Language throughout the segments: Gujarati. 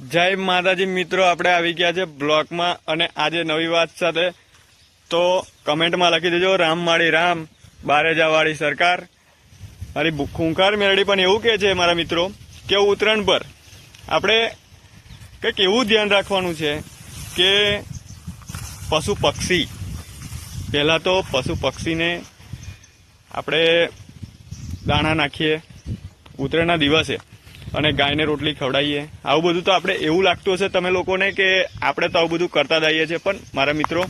જય માતાજી મિત્રો, આપણે આવી ગયા છે બ્લોકમાં અને આજે નવી વાત સાથે. તો કમેન્ટમાં લખી દેજો, રામ માળી રામ, બારેજાવાળી સરકાર. મારી ખૂંખાર મેરડી પણ એવું કહે છે મારા મિત્રો કે ઉત્તરાયણ પર આપણે કંઈક એવું ધ્યાન રાખવાનું છે કે પશુ પક્ષી. પહેલાં તો પશુ પક્ષીને આપણે દાણા નાખીએ ઉત્તરાયણના દિવસે. અને ગાયને રોટલી ખવડાવીએ. આવું બધું તો આપણે એવું લાગતું હશે તમે લોકોને કે આપણે તો આવું બધું કરતા જઈએ છીએ, પણ મારા મિત્રો,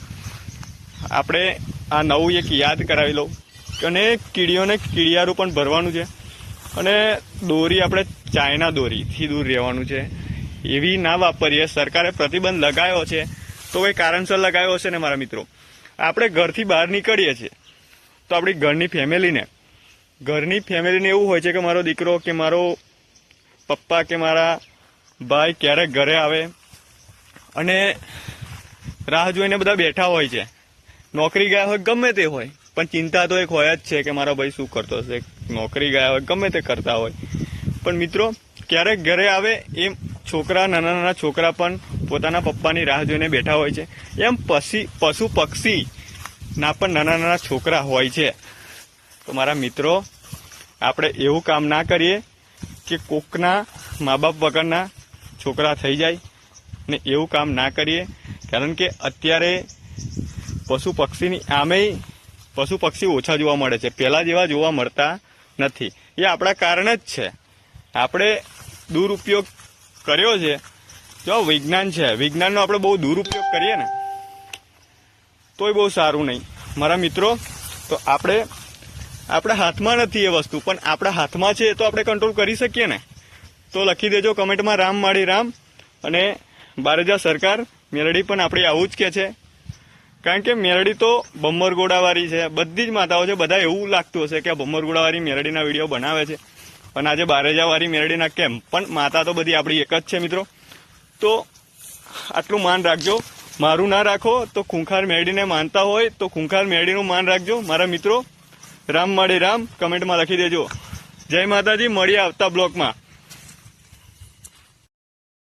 આપણે આ નવું એક યાદ કરાવી લઉં. અને કીડીઓને કીડિયારું પણ ભરવાનું છે. અને દોરી આપણે ચાઇના દોરીથી દૂર રહેવાનું છે. એવી ના વાપરીએ, સરકારે પ્રતિબંધ લગાવ્યો છે. તો કોઈ કારણસર લગાવ્યો હશે ને મારા મિત્રો? આપણે ઘરથી બહાર નીકળીએ છીએ. તો આપણી ઘરની ફેમિલીને ઘરની ફેમિલીને એવું હોય છે કે મારો દીકરો કે મારો પપ્પા કે મારા ભાઈ ક્યારેક ઘરે આવે? અને રાહ જોઈને બધા બેઠા હોય છે. નોકરી ગયા હોય ગમે તે હોય, પણ ચિંતા તો એક હોય જ છે કે મારો ભાઈ શું કરતો હશે? નોકરી ગયા હોય ગમે તે કરતા હોય. પણ મિત્રો ક્યારેક ઘરે આવે એમ છોકરા, નાના નાના છોકરા પણ પોતાના પપ્પાની રાહ જોઈને બેઠા હોય છે. એમ પશી પશુ પક્ષી ના પણ નાના નાના છોકરા હોય છે. તો મારા મિત્રો, આપણે એવું કામ ના કરીએ કે કોકના મા બાપ વગરના છોકરા થઈ જાય ને એવું કામ ના કરીએ. કારણ કે અત્યારે પશુ પક્ષીની આમેય પશુ પક્ષી ઓછા જોવા મળે છે. પહેલાં જેવા જોવા મળતા નથી. એ આપણા કારણે જ છે. આપણે દુરુપયોગ કર્યો છે. જો વિજ્ઞાન છે. વિજ્ઞાનનો આપણે બહુ દુરુપયોગ કરીએ ને, તોય બહુ સારું નહીં. મારા મિત્રો, તો આપણે આપણા હાથમાં નથી એ વસ્તુ, પણ આપણા હાથમાં છે તો આપણે કંટ્રોલ કરી શકીએ ને. તો લખી દેજો કમેન્ટમાં રામ માળી રામ અને બારેજા સરકાર મેલડી પણ આપણી આવું જ કે છે. કારણ કે મેરડી તો બમ્મરગોડાવાળી છે, બધી જ માતાઓ છે, બધા એવું લાગતું હશે કે આ બમ્મરગોડાવાળી મેરડીના વીડિયો બનાવે છે. અને આજે બારેજાવાળી મેરડીના કેમ? પણ માતા તો બધી આપણી એક જ છે મિત્રો. તો આટલું માન રાખજો. મારું ના રાખો તો ખૂંખાર મેરડીને માનતા હોય તો ખૂંખાર મેરડીનું માન રાખજો. મારા મિત્રો રામ માળી રામ. કમેન્ટમાં લખી દેજો. જય માતાજી મળીએ આવતા બ્લોકમાં